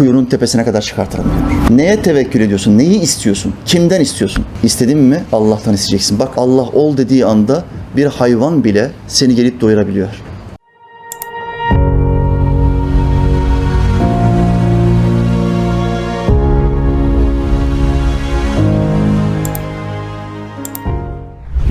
kuyunun tepesine kadar çıkartırım diyor. Neye tevekkül ediyorsun? Neyi istiyorsun? Kimden istiyorsun? İstedin mi Allah'tan isteyeceksin. Bak Allah ol dediği anda bir hayvan bile seni gelip doyurabiliyor.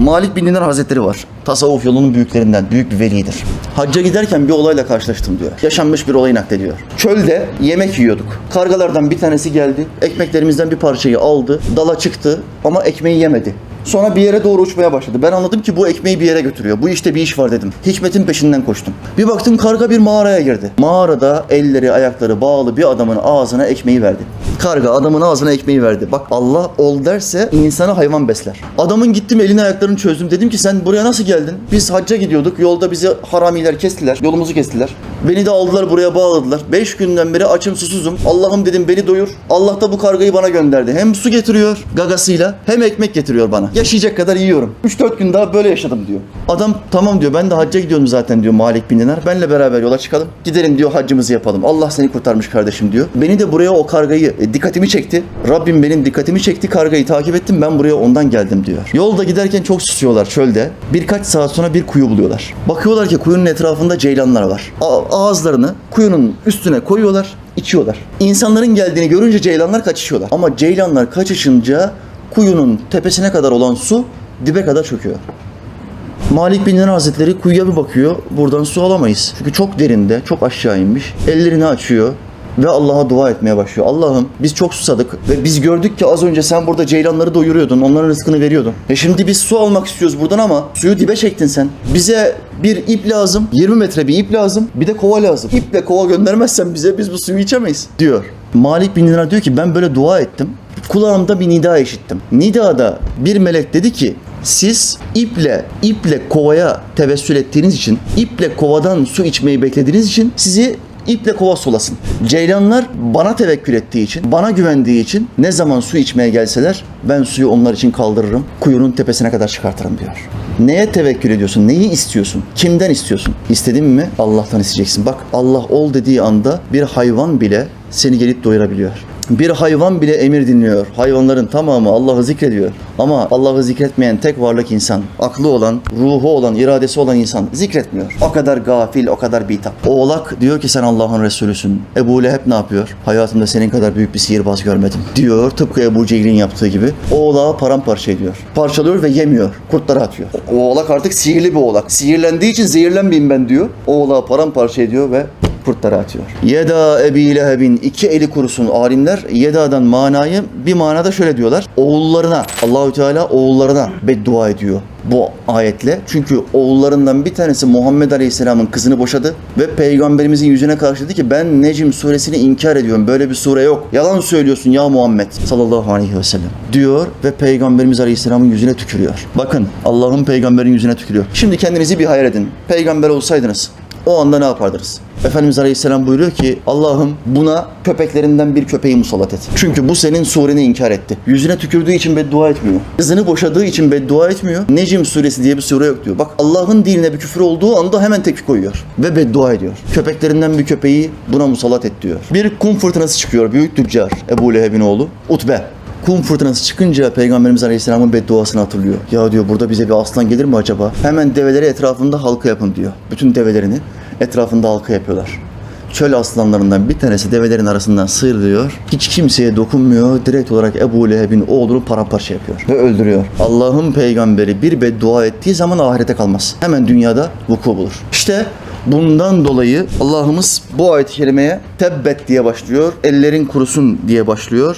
Malik bin Dinar Hazretleri var. Tasavvuf yolunun büyüklerinden, büyük bir velidir. Hacca giderken bir olayla karşılaştım diyor. Yaşanmış bir olayı naklediyor. Çölde yemek yiyorduk. Kargalardan bir tanesi geldi. Ekmeklerimizden bir parçayı aldı. Dala çıktı ama ekmeği yemedi. Sonra bir yere doğru uçmaya başladı. Ben anladım ki bu ekmeği bir yere götürüyor. Bu işte bir iş var dedim. Hikmetin peşinden koştum. Bir baktım karga bir mağaraya girdi. Mağarada elleri ayakları bağlı bir adamın ağzına ekmeği verdi. Karga adamın ağzına ekmeği verdi. Bak Allah ol derse insanı hayvan besler. Adamın gittim elini ayaklarını çözdüm. Dedim ki sen buraya nasıl geldin? Biz hacca gidiyorduk. Yolda bizi haramiler kestiler. Yolumuzu kestiler. Beni de aldılar buraya bağladılar. Beş günden beri açım susuzum. Allah'ım dedim beni doyur. Allah da bu kargayı bana gönderdi. Hem su getiriyor gagasıyla hem ekmek getiriyor bana. Yaşayacak kadar yiyorum. 3-4 gün daha böyle yaşadım diyor. Adam tamam diyor ben de hacca gidiyorum zaten diyor Malik bin Dinar. Benle beraber yola çıkalım. Gidelim diyor haccımızı yapalım. Allah seni kurtarmış kardeşim diyor. Beni de buraya o kargayı e, dikkatimi çekti. Rabbim benim dikkatimi çekti. Kargayı takip ettim. Ben buraya ondan geldim diyor. Yolda giderken çok susuyorlar çölde. Birkaç saat sonra bir kuyu buluyorlar. Bakıyorlar ki kuyunun etrafında ceylanlar var. A- ağızlarını kuyunun üstüne koyuyorlar içiyorlar. İnsanların geldiğini görünce ceylanlar kaçışıyorlar. Ama ceylanlar kaçışınca kuyunun tepesine kadar olan su dibe kadar çöküyor. Malik bin Dinar Hazretleri kuyuya bir bakıyor. Buradan su alamayız. Çünkü çok derinde, çok aşağı inmiş. Ellerini açıyor ve Allah'a dua etmeye başlıyor. Allah'ım biz çok susadık ve biz gördük ki az önce sen burada ceylanları doyuruyordun, onların rızkını veriyordun. E şimdi biz su almak istiyoruz buradan ama suyu dibe çektin sen. Bize bir ip lazım, 20 metre bir ip lazım, bir de kova lazım. İple kova göndermezsen bize biz bu suyu içemeyiz diyor. Malik bin Dinar diyor ki ben böyle dua ettim. Kulağımda bir nida işittim. Nidada bir melek dedi ki siz iple iple kovaya tevessül ettiğiniz için, iple kovadan su içmeyi beklediğiniz için sizi iple kova sulasın. Ceylanlar bana tevekkül ettiği için, bana güvendiği için ne zaman su içmeye gelseler ben suyu onlar için kaldırırım, kuyunun tepesine kadar çıkartırım diyor. Neye tevekkül ediyorsun? Neyi istiyorsun? Kimden istiyorsun? İstedin mi Allah'tan isteyeceksin. Bak Allah ol dediği anda bir hayvan bile seni gelip doyurabiliyor. Bir hayvan bile emir dinliyor. Hayvanların tamamı Allah'ı zikrediyor. Ama Allah'ı zikretmeyen tek varlık insan, aklı olan, ruhu olan, iradesi olan insan zikretmiyor. O kadar gafil, o kadar bitap. Oğlak diyor ki sen Allah'ın Resulüsün. Ebu Leheb ne yapıyor? Hayatımda senin kadar büyük bir sihirbaz görmedim. Diyor tıpkı Ebu Cehil'in yaptığı gibi. Oğlağı paramparça ediyor. Parçalıyor ve yemiyor. Kurtlara atıyor. Oğlak artık sihirli bir oğlak. Sihirlendiği için zehirlenmeyeyim ben diyor. Oğlağı paramparça ediyor ve kurtlara atıyor. Yeda Ebi Leheb'in iki eli kurusun alimler Yeda'dan manayı bir manada şöyle diyorlar. Oğullarına Allahü Teala oğullarına beddua ediyor bu ayetle. Çünkü oğullarından bir tanesi Muhammed Aleyhisselam'ın kızını boşadı ve peygamberimizin yüzüne karşı dedi ki ben Necm suresini inkar ediyorum. Böyle bir sure yok. Yalan söylüyorsun ya Muhammed sallallahu aleyhi ve sellem diyor ve peygamberimiz Aleyhisselam'ın yüzüne tükürüyor. Bakın Allah'ın peygamberin yüzüne tükürüyor. Şimdi kendinizi bir hayal edin. Peygamber olsaydınız o anda ne yapardınız? Efendimiz Aleyhisselam buyuruyor ki Allah'ım buna köpeklerinden bir köpeği musallat et. Çünkü bu senin sureni inkar etti. Yüzüne tükürdüğü için beddua etmiyor. Kızını boşadığı için beddua etmiyor. Necm suresi diye bir sure yok diyor. Bak Allah'ın dinine bir küfür olduğu anda hemen tepki koyuyor. Ve beddua ediyor. Köpeklerinden bir köpeği buna musallat et diyor. Bir kum fırtınası çıkıyor. Büyük tüccar Ebu Leheb'in oğlu. Utbe kum fırtınası çıkınca Peygamberimiz Aleyhisselam'ın bedduasını hatırlıyor. Ya diyor burada bize bir aslan gelir mi acaba? Hemen develeri etrafında halka yapın diyor. Bütün develerini etrafında halka yapıyorlar. Çöl aslanlarından bir tanesi develerin arasından sıyrılıyor. Hiç kimseye dokunmuyor. Direkt olarak Ebu Leheb'in oğlunu paramparça yapıyor. Ve öldürüyor. Allah'ın peygamberi bir beddua ettiği zaman ahirete kalmaz. Hemen dünyada vuku bulur. İşte Bundan dolayı Allah'ımız bu ayet-i kerimeye tebbet diye başlıyor. Ellerin kurusun diye başlıyor.